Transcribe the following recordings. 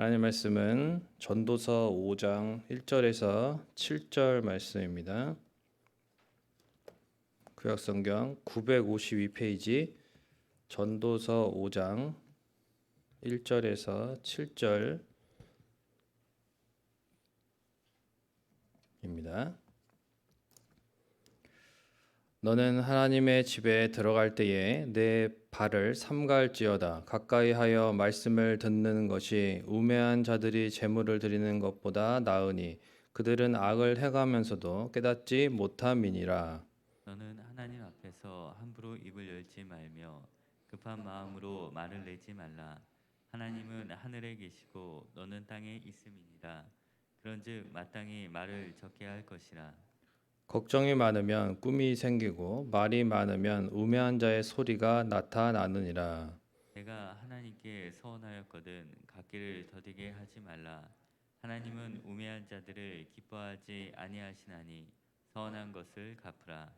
하나님 말씀은 전도서 5장 1절에서 7절 말씀입니다. 구약성경 952페이지 전도서 5장 1절에서 7절입니다. 너는 하나님의 집에 들어갈 때에 내 발을 삼갈지어다 가까이 하여 말씀을 듣는 것이 우매한 자들이 재물을 드리는 것보다 나으니 그들은 악을 행하면서도 깨닫지 못함이니라 너는 하나님 앞에서 함부로 입을 열지 말며 급한 마음으로 말을 내지 말라. 하나님은 하늘에 계시고 너는 땅에 있음이니라. 그런즉 마땅히 말을 적게 할 것이라. 걱정이 많으면 꿈이 생기고 말이 많으면 우매한 자의 소리가 나타나느니라 내가 하나님께 서원하였거든 갚기를 더디게 하지 말라. 하나님은 우매한 자들을 기뻐하지 아니하시나니 서원한 것을 갚으라.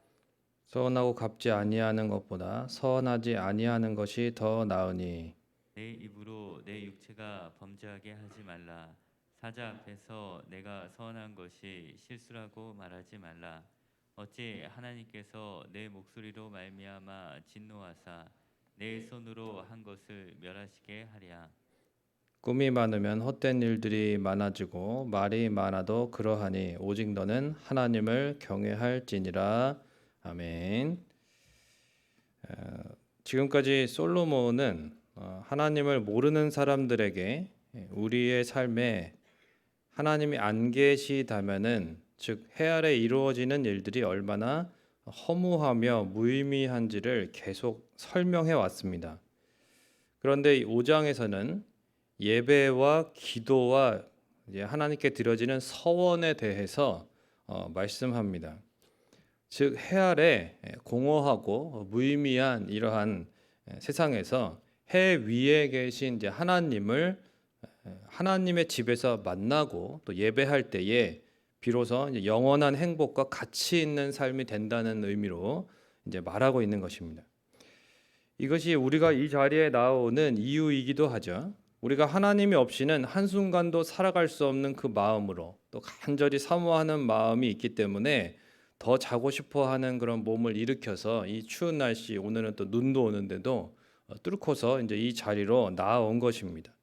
서운하고 갚지 아니하는 것보다 서운하지 아니하는 것이 더 나으니 내 입으로 내 육체가 범죄하게 하지 말라. 사자 앞에서 내가 서운한 것이 실수라고 말하지 말라. 어찌 하나님께서 내 목소리로 말미암아 진노하사 내 손으로 한 것을 멸하시게 하랴. 꿈이 많으면 헛된 일들이 많아지고 말이 많아도 그러하니 오직 너는 하나님을 경외할지니라 아멘. 어, 지금까지 솔로몬은 어, 하나님을 모르는 사람들에게 우리의 삶에 하나님이 안 계시다면은 즉 해아래 이루어지는 일들이 얼마나 허무하며 무의미한지를 계속 설명해 왔습니다. 그런데 이 5장에서는 예배와 기도와 하나님께 드려지는 서원에 대해서 어, 말씀합니다. 즉 해아래 공허하고 무의미한 이러한 세상에서 해 위에 계신 이제 하나님을 하나님의 집에서 만나고 또 예배할 때에 비로소 영원한 행복과 가치 있는 삶이 된다는 의미로 이제 말하고 있는 것입니다. 이것이 우리가 이 자리에 나오는 이유이기도 하죠. 우리가 하나님이 없이는 한순간도 살아갈 수 없는 그 마음으로 또 간절히 사모하는 마음이 있기 때문에 더 자고 싶어 하는 그런 몸을 일으켜서 이 추운 날씨 오늘은 또 눈도 오는데도 뚫고서 이제 이 자리로 나아온 것입니다.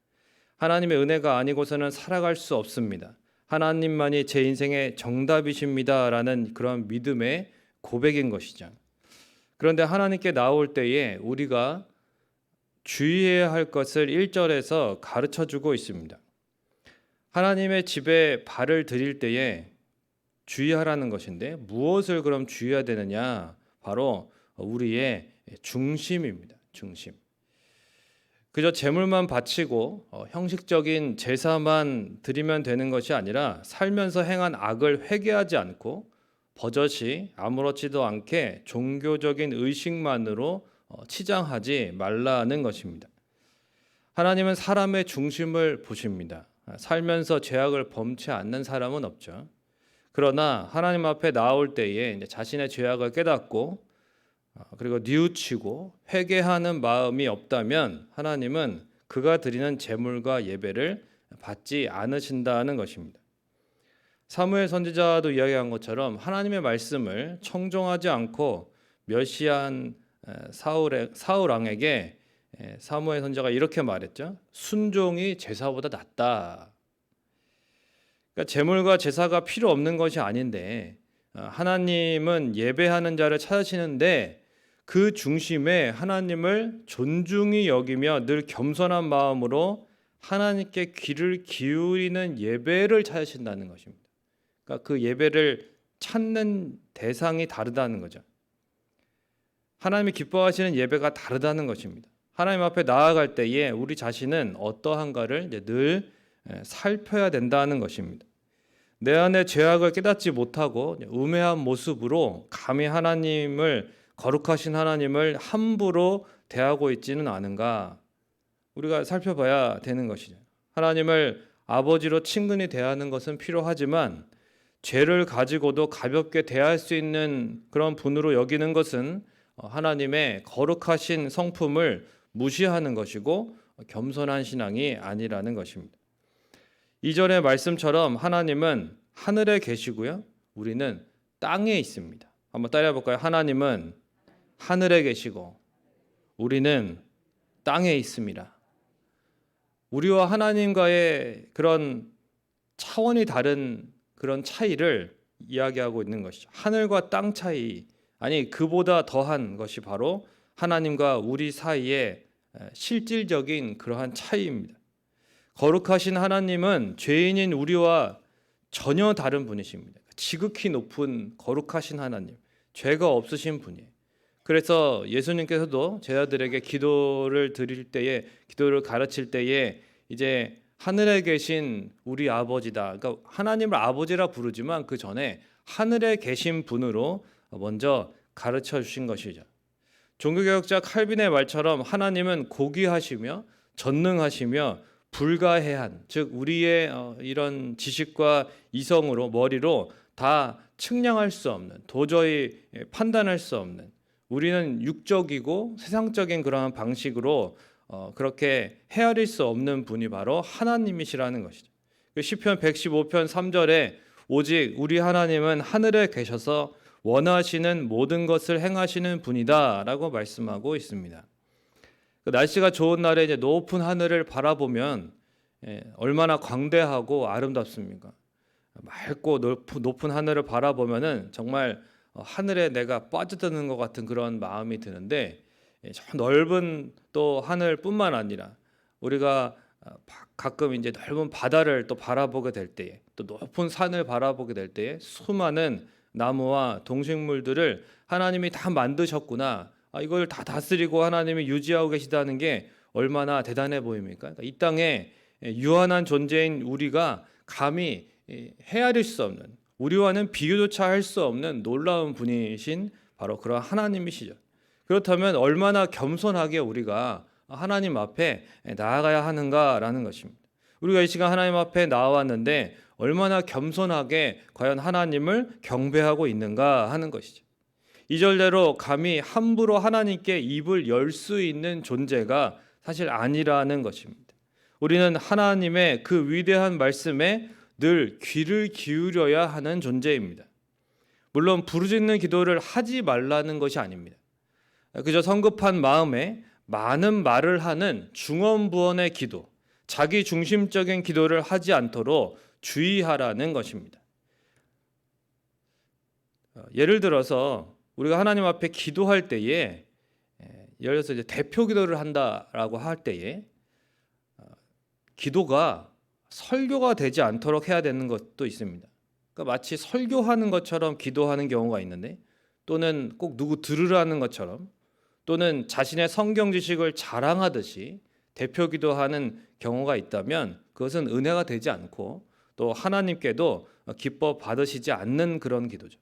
하나님의 은혜가 아니고서는 살아갈 수 없습니다. 하나님만이 제 인생의 정답이십니다라는 그런 믿음의 고백인 것이죠. 그런데 하나님께 나올 때에 우리가 주의해야 할 것을 1절에서 가르쳐 주고 있습니다. 하나님의 집에 발을 들일 때에 주의하라는 것인데 무엇을 그럼 주의해야 되느냐? 바로 우리의 중심입니다. 중심. 그저 재물만 바치고 어, 형식적인 제사만 드리면 되는 것이 아니라 살면서 행한 악을 회개하지 않고 버젓이 아무렇지도 않게 종교적인 의식만으로 어, 치장하지 말라는 것입니다. 하나님은 사람의 중심을 보십니다. 살면서 죄악을 범치 않는 사람은 없죠. 그러나 하나님 앞에 나올 때에 자신의 죄악을 깨닫고 어, 그리고 뉘우치고 회개하는 마음이 없다면 하나님은 그가 드리는 제물과 예배를 받지 않으신다는 것입니다. 사무엘 선지자도 이야기한 것처럼 하나님의 말씀을 청종하지 않고 멸시한 사울 사울 왕에게 사무엘 선지자가 이렇게 말했죠. 순종이 제사보다 낫다. 그러니까 제물과 제사가 필요 없는 것이 아닌데 어, 하나님은 예배하는 자를 찾으시는데 그 중심에 하나님을 존중히 여기며 늘 겸손한 마음으로 하나님께 귀를 기울이는 예배를 찾으신다는 것입니다. 그러니까 그 예배를 찾는 대상이 다르다는 거죠. 하나님이 기뻐하시는 예배가 다르다는 것입니다. 하나님 앞에 나아갈 때에 우리 자신은 어떠한가를 늘 살펴야 된다는 것입니다. 내 안에 죄악을 깨닫지 못하고 우매한 모습으로 감히 하나님을 거룩하신 하나님을 함부로 대하고 있지는 않은가 우리가 살펴봐야 되는 것이죠. 하나님을 아버지로 친근히 대하는 것은 필요하지만 죄를 가지고도 가볍게 대할 수 있는 그런 분으로 여기는 것은 하나님의 거룩하신 성품을 무시하는 것이고 겸손한 신앙이 아니라는 것입니다. 이전의 말씀처럼 하나님은 하늘에 계시고요. 우리는 땅에 있습니다. 한번 따라해 볼까요? 하나님은 하늘에 계시고 우리는 땅에 있습니다. 우리와 하나님과의 그런 차원이 다른 그런 차이를 이야기하고 있는 것이죠. 하늘과 땅 차이, 아니 그보다 더한 것이 바로 하나님과 우리 사이의 실질적인 그러한 차이입니다. 거룩하신 하나님은 죄인인 우리와 전혀 다른 분이십니다. 지극히 높은 거룩하신 하나님, 죄가 없으신 분이에요. 그래서 예수님께서도 제자들에게 기도를 드릴 때에 기도를 가르칠 때에 이제 하늘에 계신 우리 아버지다. 그러니까 하나님을 아버지라 부르지만 그 전에 하늘에 계신 분으로 먼저 가르쳐 주신 것이죠. 종교개혁자 칼빈의 말처럼 하나님은 고귀하시며 전능하시며 불가해한 즉 우리의 어, 이런 지식과 이성으로 머리로 다 측량할 수 없는 도저히 예, 판단할 수 없는 우리는 육적이고 세상적인 그러한 방식으로 어, 그렇게 헤아릴 수 없는 분이 바로 하나님이시라는 것이죠. 그 시편 115편 3절에 오직 우리 하나님은 하늘에 계셔서 원하시는 모든 것을 행하시는 분이다라고 말씀하고 있습니다. 그 날씨가 좋은 날에 이제 높은 하늘을 바라보면 예, 얼마나 광대하고 아름답습니까? 맑고 높은, 하늘을 바라보면은 정말 어, 하늘에 내가 빠져드는 것 같은 그런 마음이 드는데 예, 저 넓은 또 하늘뿐만 아니라 우리가 어, 바- 가끔 이제 넓은 바다를 또 바라보게 될 때에 또 높은 산을 바라보게 될 때에 수많은 나무와 동식물들을 하나님이 다 만드셨구나. 아, 이걸 다 다스리고 하나님이 유지하고 계시다는 게 얼마나 대단해 보입니까? 그러니까 이 땅에 예, 유한한 존재인 우리가 감히 예, 헤아릴 수 없는 우리와는 비교조차 할 수 없는 놀라운 분이신 바로 그런 하나님이시죠. 그렇다면 얼마나 겸손하게 우리가 하나님 앞에 나아가야 하는가라는 것입니다. 우리가 이 시간 하나님 앞에 나왔는데 얼마나 겸손하게 과연 하나님을 경배하고 있는가 하는 것이죠. 이절대로 감히 함부로 하나님께 입을 열 수 있는 존재가 사실 아니라는 것입니다. 우리는 하나님의 그 위대한 말씀에 늘 귀를 기울여야 하는 존재입니다. 물론 부르짖는 기도를 하지 말라는 것이 아닙니다. 그저 성급한 마음에 많은 말을 하는 중언부언의 기도, 자기 중심적인 기도를 하지 않도록 주의하라는 것입니다. 어, 예를 들어서 우리가 하나님 앞에 기도할 때에 에, 예를 들어서 이제 대표 기도를 한다라고 할 때에 어, 기도가 설교가 되지 않도록 해야 되는 것도 있습니다. 그러니까 마치 설교하는 것처럼 기도하는 경우가 있는데 또는 꼭 누구 들으라는 것처럼 또는 자신의 성경 지식을 자랑하듯이 대표 기도하는 경우가 있다면 그것은 은혜가 되지 않고 또 하나님께도 기뻐 받으시지 않는 그런 기도죠.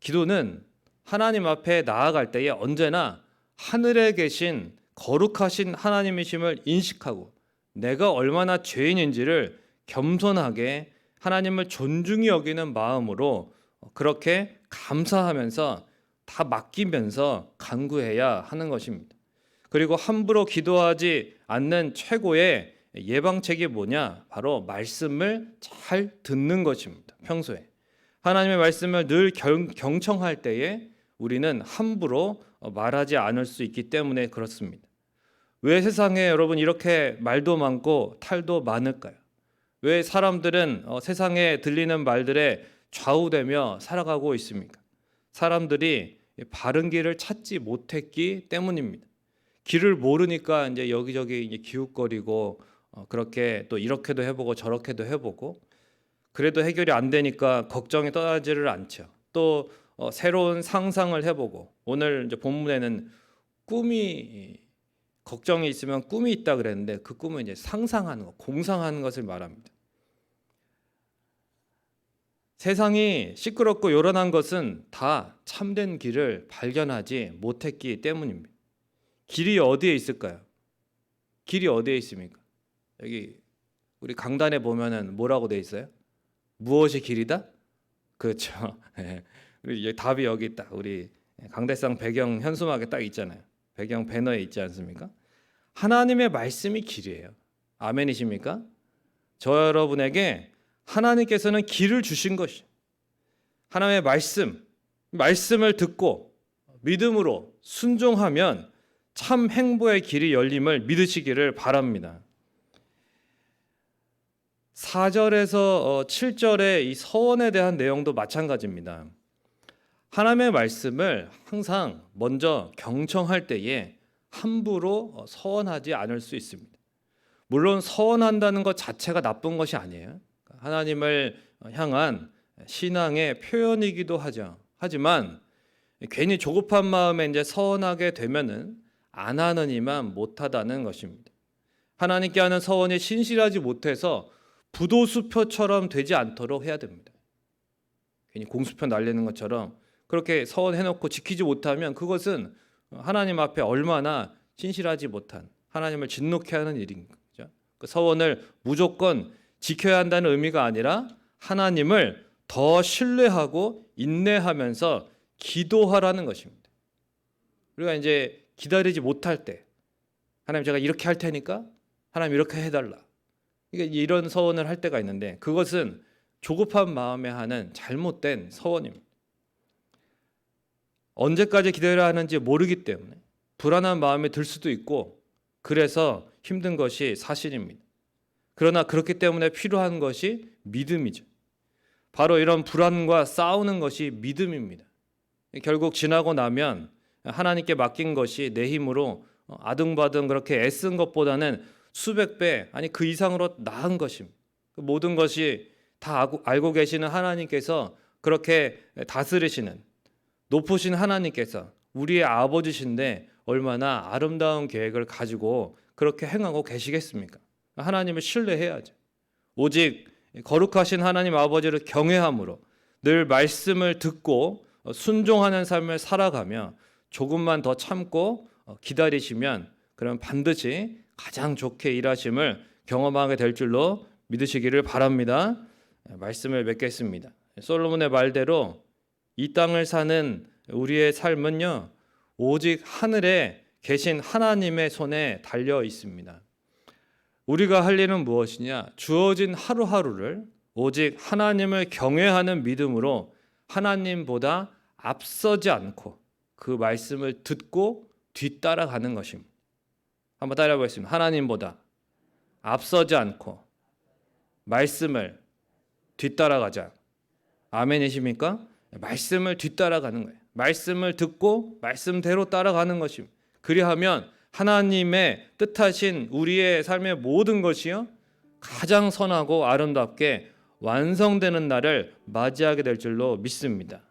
기도는 하나님 앞에 나아갈 때에 언제나 하늘에 계신 거룩하신 하나님이심을 인식하고 내가 얼마나 죄인인지를 겸손하게 하나님을 존중히 여기는 마음으로 그렇게 감사하면서 다 맡기면서 간구해야 하는 것입니다. 그리고 함부로 기도하지 않는 최고의 예방책이 뭐냐? 바로 말씀을 잘 듣는 것입니다. 평소에 하나님의 말씀을 늘 경, 경청할 때에 우리는 함부로 말하지 않을 수 있기 때문에 그렇습니다. 왜 세상에 여러분 이렇게 말도 많고 탈도 많을까요? 왜 사람들은 어, 세상에 들리는 말들에 좌우되며 살아가고 있습니까? 사람들이 바른 길을 찾지 못했기 때문입니다. 길을 모르니까 이제 여기저기 이제 기웃거리고 어, 그렇게 또 이렇게도 해보고 저렇게도 해보고 그래도 해결이 안 되니까 걱정이 떠나지를 않죠. 또 어, 새로운 상상을 해보고 오늘 이제 본문에는 꿈이 걱정이 있으면 꿈이 있다 그랬는데 그 꿈은 이제 상상하는 것, 공상하는 것을 말합니다. 세상이 시끄럽고 요란한 것은 다 참된 길을 발견하지 못했기 때문입니다. 길이 어디에 있을까요? 길이 어디에 있습니까? 여기 우리 강단에 보면은 뭐라고 돼 있어요? 무엇이 길이다? 그렇죠. 예. 우리 답이 여기 딱 우리 강대상 배경 현수막에 딱 있잖아요. 배경 배너에 있지 않습니까? 하나님의 말씀이 길이에요. 아멘이십니까? 저 여러분에게 하나님께서는 길을 주신 것이 하나님의 말씀, 말씀을 듣고 믿음으로 순종하면 참 행보의 길이 열림을 믿으시기를 바랍니다. 4절에서 7절의 이 서원에 대한 내용도 마찬가지입니다. 하나님의 말씀을 항상 먼저 경청할 때에 함부로 어, 서원하지 않을 수 있습니다. 물론 서원한다는 것 자체가 나쁜 것이 아니에요. 하나님을 향한 신앙의 표현이기도 하죠. 하지만 괜히 조급한 마음에 이제 서원하게 되면은 안 하는 이만 못하다는 것입니다. 하나님께 하는 서원이 신실하지 못해서 부도수표처럼 되지 않도록 해야 됩니다. 괜히 공수표 날리는 것처럼 그렇게 서원해놓고 지키지 못하면 그것은 하나님 앞에 얼마나 신실하지 못한 하나님을 진노케 하는 일인 거죠. 그 서원을 무조건 지켜야 한다는 의미가 아니라 하나님을 더 신뢰하고 인내하면서 기도하라는 것입니다. 우리가 이제 기다리지 못할 때 하나님 제가 이렇게 할 테니까 하나님 이렇게 해달라. 이게 이런 서원을 할 때가 있는데 그것은 조급한 마음에 하는 잘못된 서원입니다. 언제까지 기다려야 하는지 모르기 때문에 불안한 마음이 들 수도 있고 그래서 힘든 것이 사실입니다. 그러나 그렇기 때문에 필요한 것이 믿음이죠. 바로 이런 불안과 싸우는 것이 믿음입니다. 결국 지나고 나면 하나님께 맡긴 것이 내 힘으로 아등바등 그렇게 애쓴 것보다는 수백 배 아니 그 이상으로 나은 것입니다. 그 모든 것이 다 알고- 알고 계시는 하나님께서 그렇게 다스리시는 높으신 하나님께서 우리의 아버지신데 얼마나 아름다운 계획을 가지고 그렇게 행하고 계시겠습니까? 하나님을 신뢰해야죠. 오직 거룩하신 하나님 아버지를 경외함으로 늘 말씀을 듣고 순종하는 삶을 살아가며 조금만 더 참고 기다리시면 그럼 반드시 가장 좋게 일하심을 경험하게 될 줄로 믿으시기를 바랍니다. 말씀을 맺겠습니다. 솔로몬의 말대로 이 땅을 사는 우리의 삶은요 오직 하늘에 계신 하나님의 손에 달려 있습니다. 우리가 할 일은 무엇이냐? 주어진 하루하루를 오직 하나님을 경외하는 믿음으로 하나님보다 앞서지 않고 그 말씀을 듣고 뒤따라가는 것입니다. 한번 따라해 보겠습니다. 하나님보다 앞서지 않고 말씀을 뒤따라가자. 아멘이십니까? 말씀을 뒤따라가는 거예요. 말씀을 듣고 말씀대로 따라가는 것입니다. 그리하면 하나님의 뜻하신 우리의 삶의 모든 것이요 가장 선하고 아름답게 완성되는 날을 맞이하게 될 줄로 믿습니다.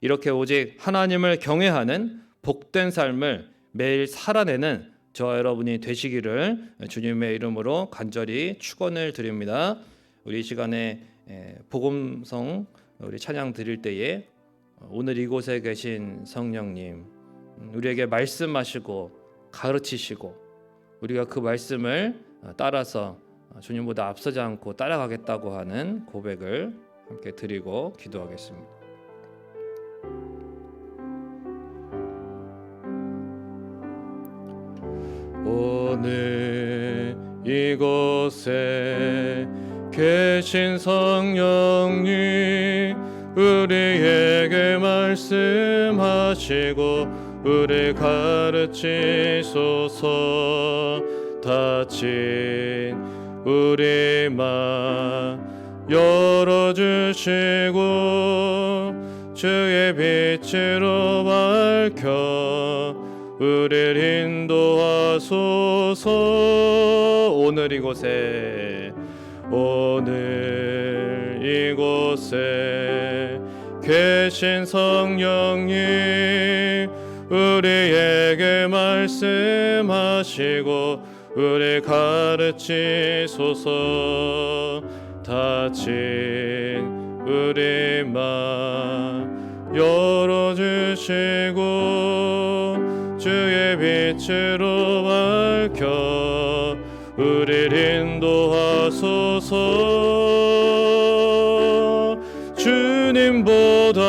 이렇게 오직 하나님을 경외하는 복된 삶을 매일 살아내는 저 여러분이 되시기를 주님의 이름으로 간절히 축원을 드립니다. 우리 이 시간에 에, 복음성 우리 찬양 드릴 때에 오늘 이곳에 계신 성령님 음, 우리에게 말씀하시고 가르치시고 우리가 그 말씀을 따라서 주님보다 앞서지 않고 따라가겠다고 하는 고백을 함께 드리고 기도하겠습니다. 오늘 이곳에 계신 성령님 우리에게 말씀하시고 우리 가르치소서. 다친 우리 맘 열어주시고 주의 빛으로 밝혀 우리를 인도하소서. 오늘 이곳에 오늘 이곳에 계신 성령님 우리에게 말씀하시고 우리 가르치소서. 다친 우리 맘 열어주시고 주의 빛으로 밝혀 우리를 인도하 소서. 주님보다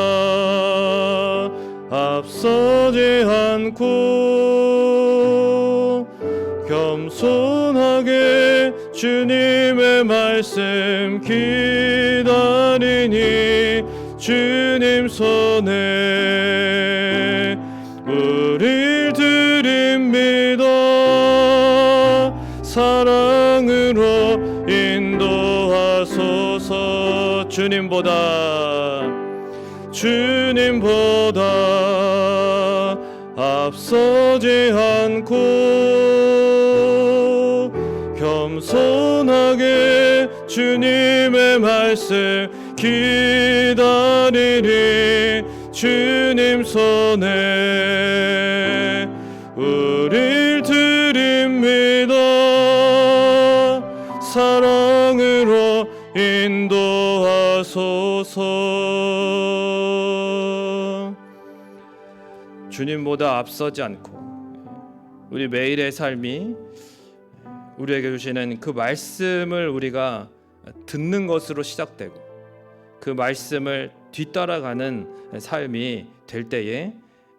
앞서지 않고 겸손하게 주님의 말씀 기다리니 주님 손에 우릴 드립니다. 사랑 주님보다 주님보다 앞서지 않고 겸손하게 주님의 말씀 기다리리 주님 손에 우릴 인도하소서 주님보다 앞서지 않고 우리 매일의 삶이 우리에게 주시는 그 말씀을 우리가 듣는 것으로 시작되고 그 말씀을 뒤따라가는 삶이 될 때에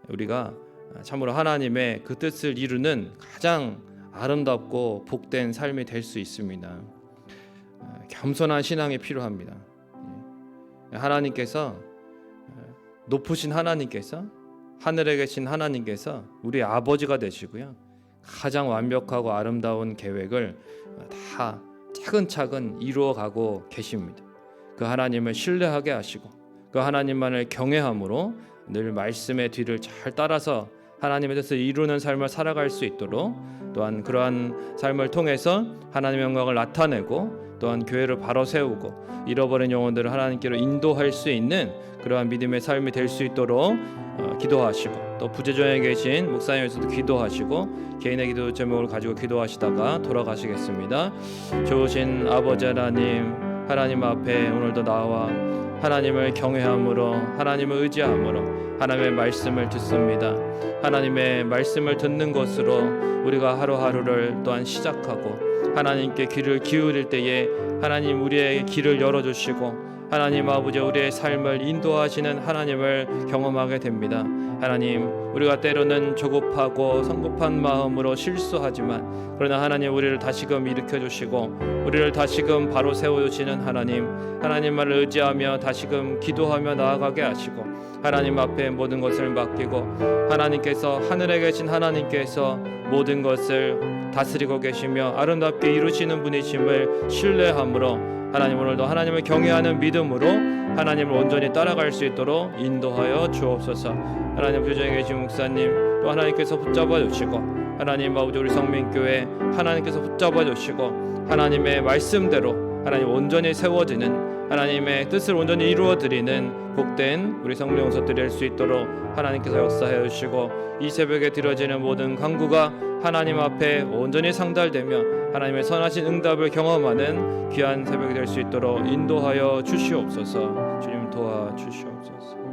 우리가 참으로 하나님의 그 뜻을 이루는 가장 아름답고 복된 삶이 될 수 있습니다. 겸손한 신앙이 필요합니다. 하나님께서 높으신 하나님께서 하늘에 계신 하나님께서 우리 아버지가 되시고요. 가장 완벽하고 아름다운 계획을 다 차근차근 이루어가고 계십니다. 그 하나님을 신뢰하게 하시고 그 하나님만을 경외함으로 늘 말씀의 뒤를 잘 따라서 하나님의 뜻을 이루는 삶을 살아갈 수 있도록 또한 그러한 삶을 통해서 하나님의 영광을 나타내고 또한 교회를 바로 세우고 잃어버린 영혼들을 하나님께로 인도할 수 있는 그러한 믿음의 삶이 될 수 있도록 어, 기도하시고 또 부재정에 계신 목사님에서도 기도하시고 개인의 기도 제목을 가지고 기도하시다가 돌아가시겠습니다. 좋으신 아버지 하나님 하나님 앞에 오늘도 나와 하나님을 경외함으로 하나님을 의지함으로 하나님의 말씀을 듣습니다. 하나님의 말씀을 듣는 것으로 우리가 하루하루를 또한 시작하고 하나님께 귀를 기울일 때에 하나님 우리의 길을 열어주시고 하나님 아버지 우리의 삶을 인도하시는 하나님을 경험하게 됩니다. 하나님 우리가 때로는 조급하고 성급한 마음으로 실수하지만 그러나 하나님 우리를 다시금 일으켜 주시고 우리를 다시금 바로 세워 주시는 하나님 하나님만을 의지하며 다시금 기도하며 나아가게 하시고 하나님 앞에 모든 것을 맡기고 하나님께서 하늘에 계신 하나님께서 모든 것을 다스리고 계시며 아름답게 이루시는 분이심을 신뢰함으로 하나님 오늘도 하나님을 경외하는 믿음으로 하나님을 온전히 따라갈 수 있도록 인도하여 주옵소서. 하나님 교정에 계신 목사님 또 하나님께서 붙잡아 주시고 하나님 아버지 우리 성민교회 하나님께서 붙잡아 주시고 하나님의 말씀대로 하나님 온전히 세워지는 하나님의 뜻을 온전히 이루어 드리는 복된 우리 성령 용사들이 될수 있도록 하나님께서 역사해 주시고 이 새벽에 드려지는 모든 간구가 하나님 앞에 온전히 상달되며 하나님의 선하신 응답을 경험하는 귀한 새벽이 될 수 있도록 인도하여 주시옵소서. 주님 도와 주시옵소서.